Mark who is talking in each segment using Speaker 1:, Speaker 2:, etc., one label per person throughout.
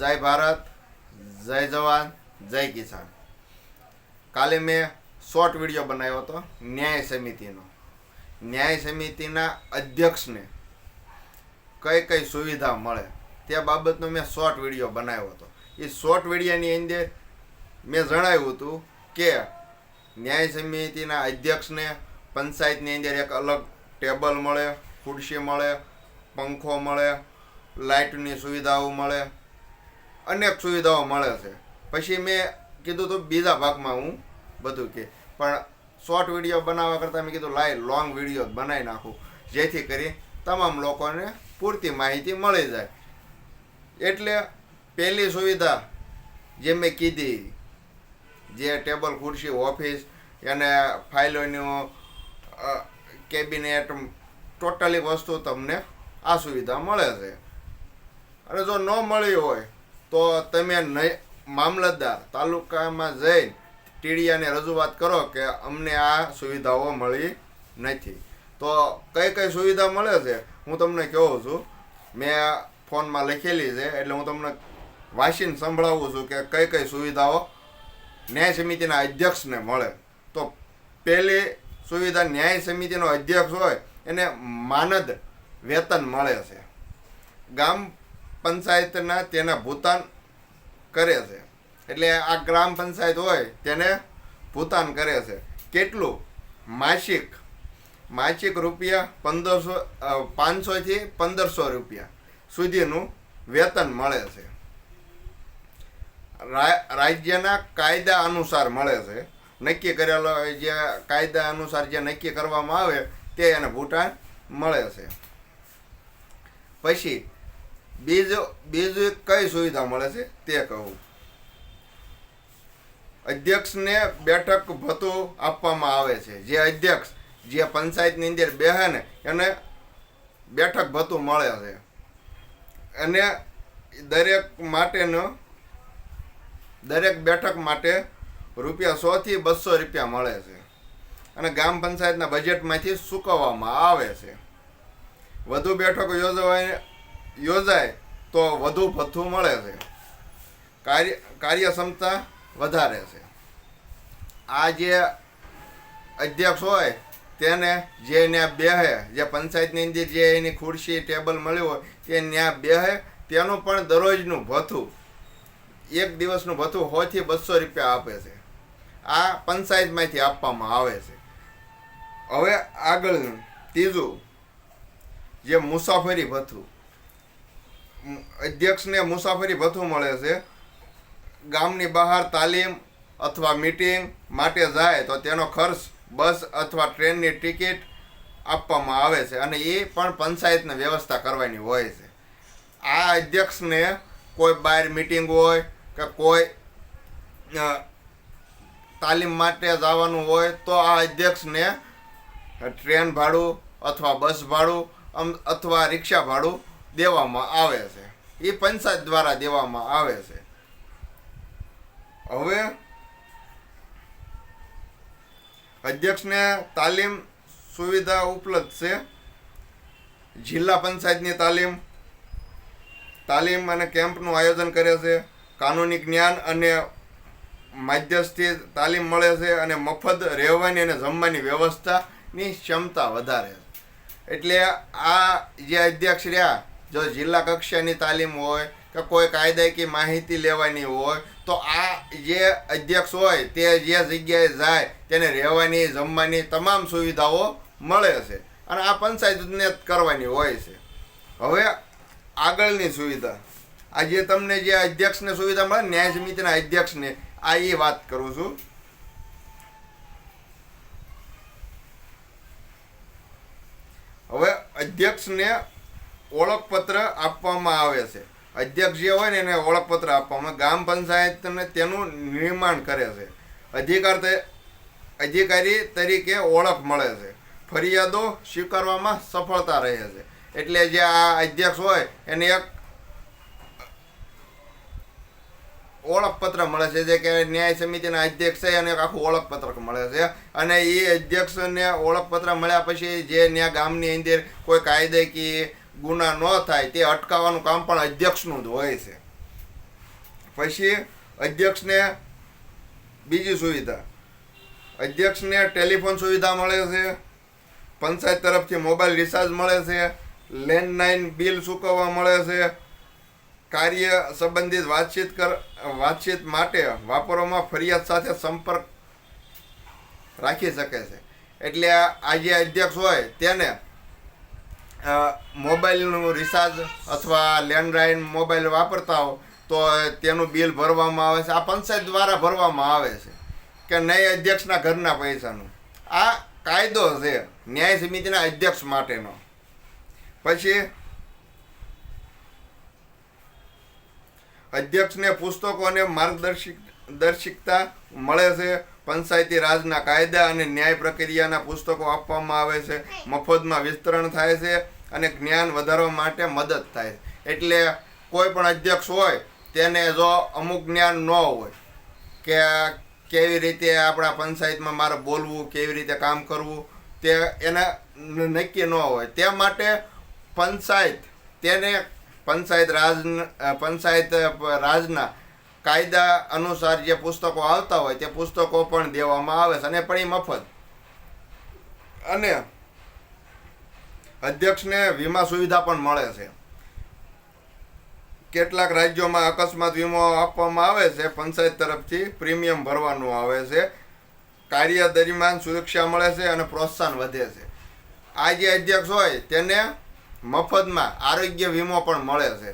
Speaker 1: જય ભારત, જય જવાન, જય કિસાન. કાલે મેં શોર્ટ વીડિયો બનાવ્યો હતો, ન્યાય સમિતિનો. ન્યાય સમિતિના અધ્યક્ષને કઈ કઈ સુવિધા મળે તે બાબતનો મેં શોર્ટ વીડિયો બનાવ્યો હતો. એ શોર્ટ વિડીયોની અંદર મેં જણાવ્યું હતું કે ન્યાય સમિતિના અધ્યક્ષને પંચાયતની અંદર એક અલગ ટેબલ મળે, ખુરશી મળે, પંખો મળે, લાઇટની સુવિધાઓ મળે અનેક સુવિધાઓ મળે છે. પછી મેં કીધું તો બીજા ભાગમાં હું બધું કે, પણ શોર્ટ વીડિયો બનાવવા કરતાં મેં કીધું લાઈ લોંગ વીડિયો બનાવી નાખું. જેથી કરી તમામ લોકોને પૂરતી માહિતી મળી જાય. એટલે પહેલી સુવિધા જે મેં કીધી, જે ટેબલ, ખુરશી, ઓફિસ અને ફાઇલોનું કેબિનેટ, ટોટલી વસ્તુ તમને આ સુવિધા મળે છે. અને જો ન મળી હોય તો તમે મામલતદાર તાલુકામાં જઈને ટીડીયાને રજૂઆત કરો કે અમને આ સુવિધાઓ મળી નથી. તો કઈ કઈ સુવિધા મળે છે? હું તમને કહું છું. મેં ફોનમાં લખેલી છે, એટલે હું તમને વાંચીને સંભળાવું છું કે કઈ કઈ સુવિધાઓ ન્યાય સમિતિના અધ્યક્ષને મળે. તો પહેલી સુવિધા ન્યાય સમિતિનો અધ્યક્ષ હોય, એને માનદ વેતન મળે છે. ગામ પંચાયતના તેના ભૂતાન કરે છે. એટલે આ ગ્રામ પંચાયત હોય તેને ભૂતાન કરે છે. કેટલું? માસિક. માસિક રૂપિયા પંદરસો પાંચસોથી પંદરસો રૂપિયા સુધીનું વેતન મળે છે. રાજ્યના કાયદા અનુસાર મળે છે. નક્કી કરેલો જે કાયદા અનુસાર જે નક્કી કરવામાં આવે તે એને ભૂટાન મળે છે. પછી બીજો, બીજું કઈ સુવિધા મળે છે? તે કહું. અધ્યક્ષને બેઠક ભથ્થું આપવામાં આવે છે. જે અધ્યક્ષ, જે પંચાયતની અંદર બેહે ને, એને બેઠક ભથ્થું મળે છે. અને દરેક માટેનો, દરેક બેઠક માટે રૂપિયા સોથી બસો રૂપિયા મળે છે. અને ગ્રામ પંચાયતના બજેટમાંથી ચૂકવવામાં આવે છે. વધુ બેઠકો યોજવાય યોજાય, તો વધુ ભથ્થું મળે છે. કાર્ય, કાર્યક્ષમતા વધારે છે. આ જે અધ્યક્ષ હોય, તેને જે ત્યાં બેહે, જે પંચાયતની અંદર જે એની ખુરશી, ટેબલ મળ્યું હોય, તે ત્યાં બેહે, તેનું પણ દરરોજનું ભથ્થું, એક દિવસનું ભથ્થું હોથી બસો રૂપિયા આપે છે. આ પંચાયતમાંથી આપવામાં આવે છે. હવે આગળનું, ત્રીજું, જે મુસાફરી ભથ્થું. અધ્યક્ષને મુસાફરી ભથ્થું મળે છે. ગામની બહાર તાલીમ અથવા મીટિંગ માટે જાય તો તેનો ખર્ચ બસ અથવા ટ્રેનની ટિકિટ આપવામાં આવે છે અને એ પણ પંચાયતને વ્યવસ્થા કરવાની હોય છે. આ અધ્યક્ષને કોઈ બહાર મીટિંગ હોય કે કોઈ તાલીમ માટે જવાનું હોય તો આ અધ્યક્ષને ટ્રેન ભાડું અથવા બસ ભાડું અથવા રિક્ષા ભાડું દેવામાં આવે છે. એ પંચાયત દ્વારા દેવામાં આવે છે. હવે અધ્યક્ષને તાલીમ સુવિધા ઉપલબ્ધ છે. જિલ્લા પંચાયતની તાલીમ તાલીમ અને કેમ્પનું આયોજન કરે છે. કાનૂની જ્ઞાન અને માધ્યસ્થી તાલીમ મળે છે અને મફત રહેવાની અને જમવાની વ્યવસ્થાની ક્ષમતા વધારે છે. એટલે આ જે અધ્યક્ષ રહ્યા જો જિલ્લા કક્ષાની તાલીમ હોય કે કોઈ કાયદાકીય માહિતી લેવાની હોય, તો આ જે અધ્યક્ષ હોય તે જે જગ્યાએ જાય તેને રહેવાની, જમવાની તમામ સુવિધાઓ મળે છે. અને આ પંચાયતને કરવાની હોય છે. હવે આગળની સુવિધા. આ જે તમને જે અધ્યક્ષને સુવિધા મળે ન્યાય સમિતિના અધ્યક્ષને, આ એ વાત કરું છું. હવે અધ્યક્ષને ઓળખપત્ર આપવામાં આવે છે. અધ્યક્ષ જે હોય ને એને ઓળખપત્ર આપવામાં ગ્રામ પંચાયતને તેનું નિર્માણ કરે છે. અધિકાર અધિકારી તરીકે ઓળખ મળે છે. ફરિયાદો સ્વીકારવામાં સફળતા રહે છે. એટલે જે આ અધ્યક્ષ હોય એને એક ઓળખપત્ર મળે છે. જે કે ન્યાય સમિતિના અધ્યક્ષ છે અને આખું ઓળખપત્ર મળે છે. અને એ અધ્યક્ષને ઓળખપત્ર મળ્યા પછી જે ન્યા ગામની અંદર કોઈ કાયદાકીય ગુના ન થાય તે અટકાવવાનું કામ પણ અધ્યક્ષનું જ હોય છે. પછી અધ્યક્ષને બીજી સુવિધા. અધ્યક્ષને ટેલિફોન સુવિધા મળે છે, પંચાયત તરફથી મોબાઈલ રિચાર્જ મળે છે લેન્ડલાઇન બિલ ચૂકવવા મળે છે, કાર્ય સંબંધિત વાતચીત કર, વાતચીત માટે વાપરોમાં ફરિયાદ સાથે સંપર્ક રાખી શકે છે. એટલે આ જે અધ્યક્ષ હોય તેને મોબાઈલનું રિચાર્જ અથવા લેન્ડલાઇન મોબાઈલ વાપરતા હો, તો તેનું બિલ ભરવામાં આવે છે. આ પંચાયત દ્વારા ભરવામાં આવે છે કે નહીં અધ્યક્ષના ઘરના પૈસાનું. આ કાયદો છે ન્યાય સમિતિના અધ્યક્ષ માટેનો. પછી અધ્યક્ષને પુસ્તકો અને માર્ગદર્શિક દર્શિકતા મળે છે. પંચાયતી રાજના કાયદા અને ન્યાય પ્રક્રિયાના પુસ્તકો આપવામાં આવે છે. મફતમાં વિસ્તરણ થાય છે અને જ્ઞાન વધારવા માટે મદદ થાય છે. એટલે કોઈ પણ અધ્યક્ષ હોય, તેને જો અમુક જ્ઞાન ન હોય, કે કેવી રીતે આપણા પંચાયતમાં મારે બોલવું, કેવી રીતે કામ કરવું, તે એને નક્કી ન હોય. તે માટે પંચાયત, તેને પંચાયત રાજ પંચાયત રાજના કાયદા અનુસાર જે પુસ્તકો આવતા હોય તે પુસ્તકો પણ દેવામાં આવે છે અને પણ એ મફત. અને અધ્યક્ષને વીમા સુવિધા પણ મળે છે. કેટલાક રાજ્યોમાં અકસ્માત વીમો આપવામાં આવે છે, પંચાયત તરફથી પ્રીમિયમ ભરવાનું આવે છે, કાર્ય દરમિયાન સુરક્ષા મળે છે અને પ્રોત્સાહન વધે છે. આ જે અધ્યક્ષ હોય તેને મફતમાં આરોગ્ય વીમો પણ મળે છે.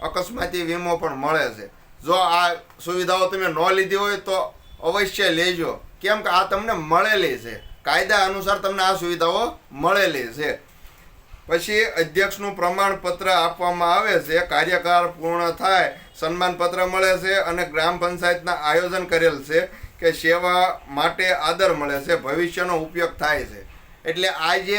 Speaker 1: અકસ્માતી વીમો પણ મળે છે. જો આ સુવિધાઓ તમે ન લીધી હોય તો અવશ્ય લેજો. કેમ કે આ તમને મળેલી છે. કાયદા અનુસાર તમને આ સુવિધાઓ મળેલી છે. પછી અધ્યક્ષનું પ્રમાણપત્ર આપવામાં આવે છે. કાર્યકાળ પૂર્ણ થાય, સન્માનપત્ર મળે છે અને ગ્રામ પંચાયતના આયોજન કરેલ છે કે સેવા માટે આદર મળે છે, ભવિષ્યનો ઉપયોગ થાય છે. એટલે આ જે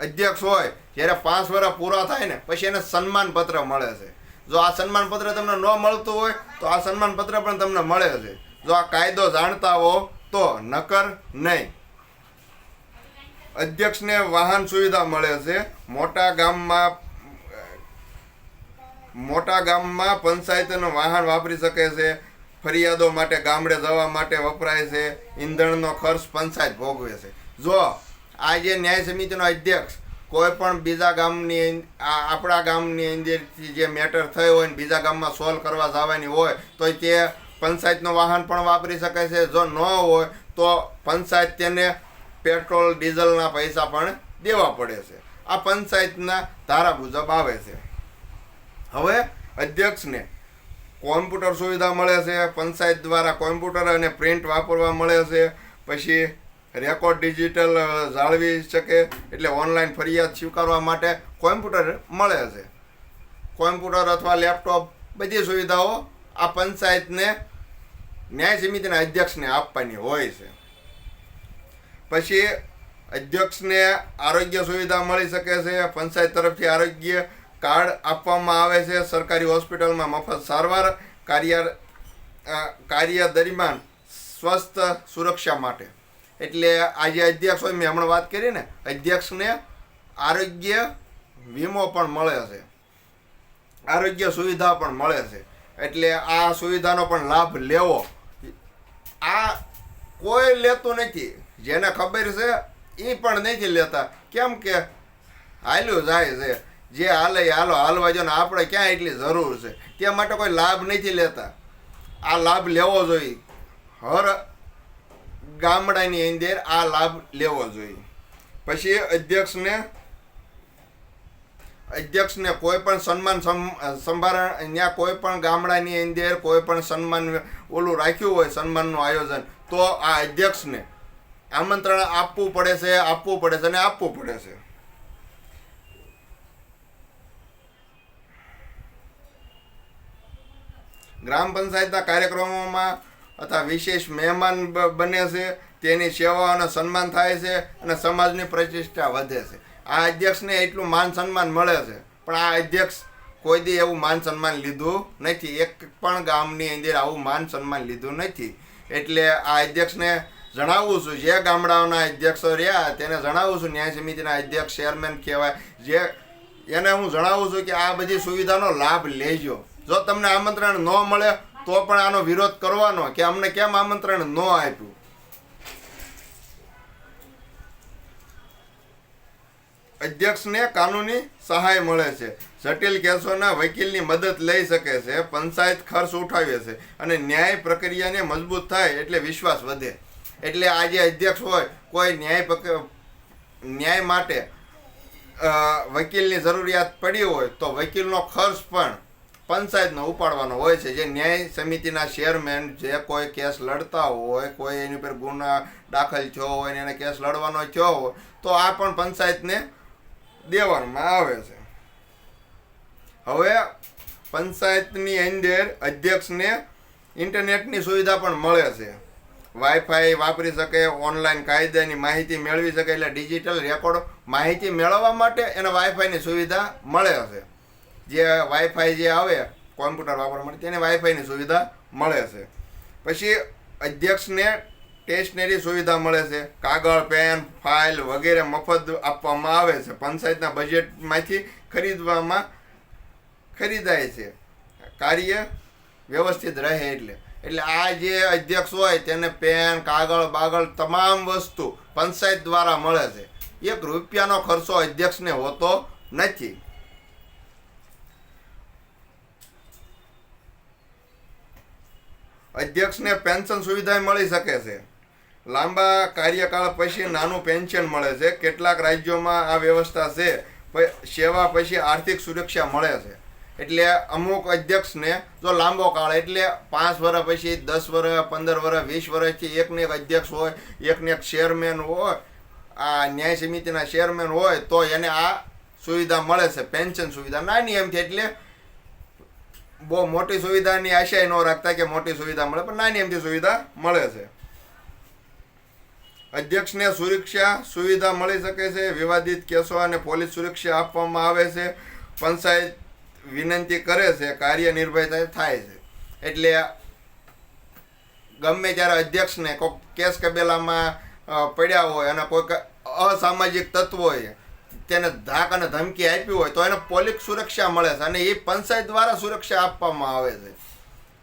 Speaker 1: અધ્યક્ષ હોય, જ્યારે પાંચ વર્ષ પૂરા થાય ને, પછી એને સન્માનપત્ર મળે છે. જો આ સન્માનપત્ર તમને ન મળતું હોય, તો આ સન્માનપત્ર પણ તમને મળે છે. જો આ કાયદો જાણતા હો, તો નકર નહીં. અધ્યક્ષને વાહન સુવિધા મળે છે. મોટા ગામમાં મોટા ગામમાં પંચાયતનું વાહન વાપરી શકે છે. ફરિયાદો માટે ગામડે જવા માટે વપરાય છે. ઈંધણનો ખર્ચ પંચાયત ભોગવે છે. જો આ જે ન્યાય સમિતિનો અધ્યક્ષ કોઈ પણ બીજા ગામની આપણા ગામની અંદરથી જે મેટર થયો હોય ને બીજા ગામમાં સોલ્વ કરવા જવાની હોય તો તે પંચાયતનું વાહન પણ વાપરી શકે છે. જો ન હોય, તો પંચાયત તેને પેટ્રોલ, ડીઝલના પૈસા પણ દેવા પડે છે. આ પંચાયતના ધારા મુજબ આવે છે. હવે અધ્યક્ષને કોમ્પ્યુટર સુવિધા મળે છે, પંચાયત દ્વારા કોમ્પ્યુટર અને પ્રિન્ટ વાપરવા મળે છે, પછી રેકોર્ડ ડિજિટલ જાળવી શકે એટલે ઓનલાઈન ફરિયાદ સ્વીકારવા માટે કોમ્પ્યુટર મળે છે. કોમ્પ્યુટર અથવા લેપટોપ બધી સુવિધાઓ આ પંચાયતને ન્યાય સમિતિના અધ્યક્ષને આપવાની હોય છે. પછી અધ્યક્ષને આરોગ્ય સુવિધા મળી શકે છે, પંચાયત તરફથી આરોગ્ય કાર્ડ આપવામાં આવે છે, સરકારી હોસ્પિટલમાં મફત સારવાર કાર્ય કાર્ય દરમિયાન સ્વસ્થ સુરક્ષા માટે. એટલે આજે અધ્યક્ષ હોય મેં હમણાં વાત કરી ને, અધ્યક્ષને આરોગ્ય વીમો પણ મળે છે. આરોગ્ય સુવિધા પણ મળે છે. એટલે આ સુવિધાનો પણ લાભ લેવો. આ કોઈ લેતું નથી. જેને ખબર છે એ પણ નથી લેતા. કેમ કે હાલ્યું જાય છે. જે હાલે હાલો, હાલવા જો ને આપણે ક્યાં એટલી જરૂર છે? તે માટે કોઈ લાભ નથી લેતા. આ લાભ લેવો જોઈએ. હર ગામડાની અંદર આ લાભ લેવો જોઈએ. પછી અધ્યક્ષને અધ્યક્ષને કોઈ પણ સન્માન સંભારણ ત્યાં કોઈ પણ ગામડાની અંદર કોઈ પણ સન્માન ઓલું રાખ્યું હોય સન્માનનું આયોજન, તો આ અધ્યક્ષને આમંત્રણ આપવું પડે છે, આપવું પડે છે અને આપવું પડે છે. ગ્રામ પંચાયતના કાર્યક્રમોમાં અથવા વિશેષ મહેમાન બને છે, તેની સેવા સન્માન થાય છે અને સમાજની પ્રતિષ્ઠા વધે છે. આ અધ્યક્ષને એટલું માન સન્માન મળે છે. પણ આ અધ્યક્ષ કોઈ દી એવું માન સન્માન લીધું નથી. એક પણ ગામની અંદર આવું માન સન્માન લીધું નથી. એટલે આ અધ્યક્ષને જણાવું છું, જે ગામડાઓના અધ્યક્ષો રહ્યા તેને જણાવું છું. ન્યાય સમિતિના અધ્યક્ષ, ચેરમેન કહેવાય, જે એને હું જણાવું છું કે આ બધી સુવિધાનો લાભ લેજો. જો તમને આમંત્રણ ન મળે તો પણ આનો વિરોધ કરવાનો કે અમને કેમ આમંત્રણ ન આપ્યું? અધ્યક્ષને કાનૂની સહાય મળે છે. જટિલ કેસોના વકીલની મદદ લઈ શકે છે, પંચાયત ખર્ચ ઉઠાવે છે અને ન્યાય પ્રક્રિયાને મજબૂત થાય એટલે વિશ્વાસ વધે. એટલે આ જે અધ્યક્ષ હોય, કોઈ ન્યાય ન્યાય માટે વકીલની જરૂરિયાત પડી હોય તો વકીલનો ખર્ચ પણ પંચાયતનો ઉપાડવાનો હોય છે. જે ન્યાય સમિતિના ચેરમેન જે કોઈ કેસ લડતા હોય, કોઈ એની ઉપર ગુના દાખલ થયો હોય એને કેસ લડવાનો થયો હોય, તો આ પણ પંચાયતને દેવામાં આવે છે. હવે પંચાયતની અંદર અધ્યક્ષને ઇન્ટરનેટની સુવિધા પણ મળે છે. વાઈફાઈ વાપરી શકે, ઓનલાઈન કાયદાની માહિતી મેળવી શકે એટલે ડિજિટલ રેકોર્ડ માહિતી મેળવવા માટે એને વાઈફાઈની સુવિધા મળે છે. જે વાઈફાઈ જે આવે કોમ્પ્યુટર વાપરવા માટે, તેને વાઈફાઈની સુવિધા મળે છે. પછી અધ્યક્ષને સ્ટેશનરી સુવિધા મળે છે. કાગળ પેન ફાઇલ વગેરે મફત આપવામાં આવે છે. પંચાયતના બજેટમાંથી ખરીદવામાં ખરીદાય છે. કાર્ય વ્યવસ્થિત રહે એટલે. એટલે આ જે અધ્યક્ષ હોય તેને પેન કાગળ, બાગળ તમામ વસ્તુ પંચાયત દ્વારા મળે છે. એક રૂપિયાનો ખર્ચો અધ્યક્ષને હોતો નથી. અધ્યક્ષને પેન્શન સુવિધા મળી શકે છે. લાંબા કાર્યકાળ પછી નાનું પેન્શન મળે છે. કેટલાક રાજ્યોમાં આ વ્યવસ્થા છે. સેવા પછી આર્થિક સુરક્ષા મળે છે. એટલે અમુક અધ્યક્ષને જો લાંબો કાળ, એટલે પાંચ વર્ષ પછી દસ વર્ષ પંદર વર્ષ વીસ વર્ષથી એકને એક અધ્યક્ષ હોય, એકને એક ચેરમેન હોય, આ ન્યાય સમિતિના ચેરમેન હોય, તો એને આ સુવિધા મળે છે, પેન્શન સુવિધા. નાની એમથી એટલે બહુ મોટી સુવિધાની આશા ન રાખતા કે મોટી સુવિધા મળે, પણ નાની એમથી સુવિધા મળે છે. અધ્યક્ષને સુરક્ષા સુવિધા મળી શકે છે, વિવાદિત કેસો અને પોલીસ સુરક્ષા આપવામાં આવે છે. પંચાયત વિનંતી કરે છે, કાર્ય નિર્ભયતા થાય છે. એટલે ગમે ત્યારે અધ્યક્ષને કોઈક કેસ કબેલામાં પડ્યા હોય અને કોઈક અસામાજિક તત્વોએ તેને ધાક અને ધમકી આપી હોય તો એને પોલીસ સુરક્ષા મળે છે અને એ પંચાયત દ્વારા સુરક્ષા આપવામાં આવે છે.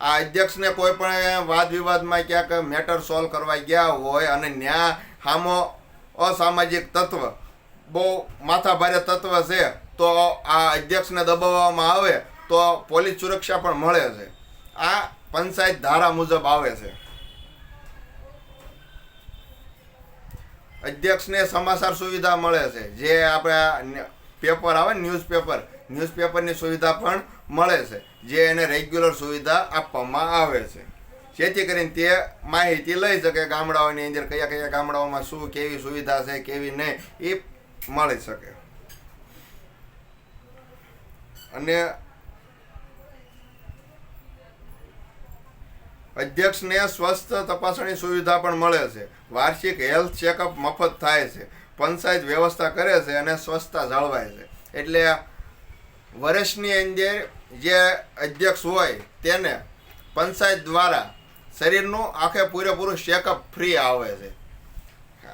Speaker 1: આ અધ્યક્ષને કોઈ પણ વાદ વિવાદમાં ક્યાંક મેટર સોલ્વ કરવા ગયા હોય અને ન્યા સામો અસામાજિક તત્વ, બહુ માથાભારે તત્વ છે, તો આ અધ્યક્ષને દબાવવામાં આવે તો પોલીસ સુરક્ષા પણ મળે છે. આ પંચાયત ધારા મુજબ આવે છે. અધ્યક્ષને સમાચાર સુવિધા મળે છે. જે આપણે પેપર આવે ન્યૂઝપેપર, ન્યૂઝપેપરની સુવિધા પણ મળે છે. જે એને રેગ્યુલર સુવિધા આપવામાં આવે છે. જેથી કરીને તે માહિતી લઈ શકે ગામડાઓની અંદર કયા કયા ગામડાઓમાં શું, કેવી સુવિધા છે, કેવી નહીં, એ મળી શકે. અને અધ્યક્ષને સ્વસ્થ તપાસણી સુવિધા પણ મળે છે. વાર્ષિક હેલ્થ ચેકઅપ મફત થાય છે. પંચાયત વ્યવસ્થા કરે છે અને સ્વચ્છતા જળવાય છે. એટલે વર્ષની અંદર જે અધ્યક્ષ હોય તેને પંચાયત દ્વારા શરીરનું આખે પૂરેપૂરું ચેકઅપ ફ્રી આવે છે.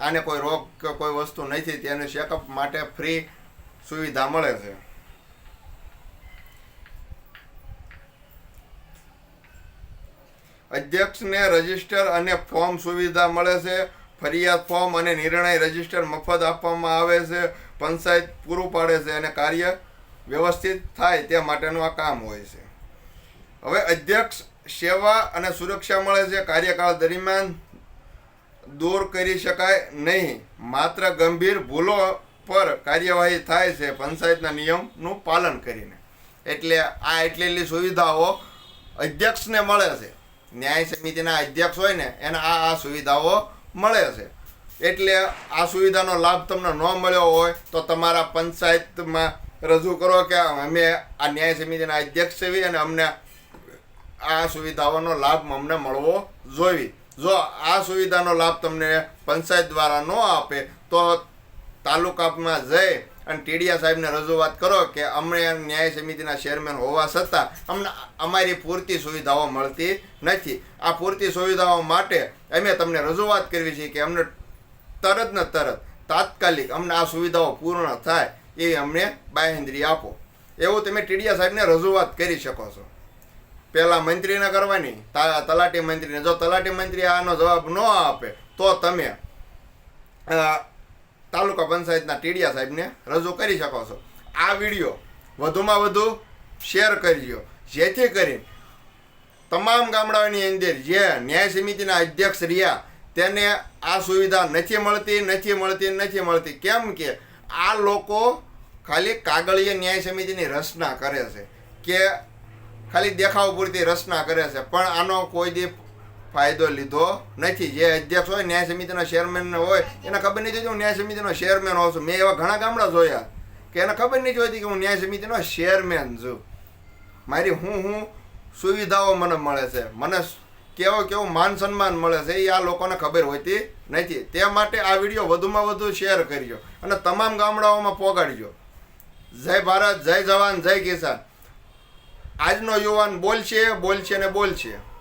Speaker 1: આને કોઈ રોગ કે કોઈ વસ્તુ નથી, તેને ચેકઅપ માટે ફ્રી સુવિધા મળે છે. અધ્યક્ષને રજિસ્ટર અને ફોર્મ સુવિધા મળે છે. ફરિયાદ ફોર્મ અને નિર્ણય રજિસ્ટર મફત આપવામાં આવે છે. પંચાયત પૂરું પાડે છે અને કાર્ય વ્યવસ્થિત થાય તે માટેનું આ કામ હોય છે. હવે અધ્યક્ષ સેવા અને સુરક્ષા મળે છે. કાર્યકાળ દરમિયાન દૂર કરી શકાય નહીં. માત્ર ગંભીર ભૂલો પર કાર્યવાહી થાય છે. પંચાયતના નિયમનું પાલન કરીને. એટલે આ એટલી સુવિધાઓ અધ્યક્ષને મળે છે. ન્યાય સમિતિના અધ્યક્ષ હોય ને એને આ આ સુવિધાઓ મળે છે. એટલે આ સુવિધાનો લાભ તમને ન મળ્યો હોય તો તમારા પંચાયતમાં રજૂ કરો કે અમે આ ન્યાય સમિતિના અધ્યક્ષ છે અને અમને આ સુવિધાઓનો લાભ અમને મળવો જોઈએ. જો આ સુવિધાનો લાભ તમને પંચાયત દ્વારા ન આપે તો તાલુકામાં જઈ અને ટીડિયા સાહેબને રજૂઆત કરો કે અમને ન્યાય સમિતિના ચેરમેન હોવા છતાં અમને અમારી પૂરતી સુવિધાઓ મળતી નથી. આ પૂરતી સુવિધાઓ માટે અમે તમને રજૂઆત કરવી છે કે અમને તરત ને તરત તાત્કાલિક અમને આ સુવિધાઓ પૂર્ણ થાય એવી અમને બાહેન્દ્રી આપો. એવું તમે ટીડીયા સાહેબને રજૂઆત કરી શકો છો. પહેલાં મંત્રીને કરવાની તલાટી મંત્રીને. જો તલાટી મંત્રી આનો જવાબ ન આપે, તો તમે તાલુકા પંચાયતના ટીડિયા સાહેબને રજૂ કરી શકો છો. આ વીડિયો વધુમાં વધુ શેર કરજો. જેથી કરી તમામ ગામડાઓની અંદર જે ન્યાય સમિતિના અધ્યક્ષ રહ્યા, તેને આ સુવિધા નથી મળતી નથી મળતી નથી મળતી. કેમ કે આ લોકો ખાલી કાગળીય ન્યાય સમિતિની રચના કરે છે કે ખાલી દેખાવ પૂરતી રચના કરે છે. પણ આનો કોઈ દી ફાયદો લીધો નથી. જે અધ્યક્ષ હોય, ન્યાય સમિતિના ચેરમેન હોય, એને ખબર નથી હોતી હું ન્યાય સમિતિનો ચેરમેન હોઉં છું. મેં એવા ઘણા ગામડા જોયા કે એને ખબર નથી હોતી કે હું ન્યાય સમિતિનો ચેરમેન છું. મારી હું હું સુવિધાઓ મને મળે છે. મને કેવો કેવું માન સન્માન મળે છે, એ આ લોકોને ખબર હોતી નથી. તે માટે આ વીડિયો વધુમાં વધુ શેર કરજો અને તમામ ગામડાઓમાં પોગાડજો. જય ભારત, જય જવાન, જય કિસાન. આજનો યુવાન બોલશે બોલશે ને બોલશે.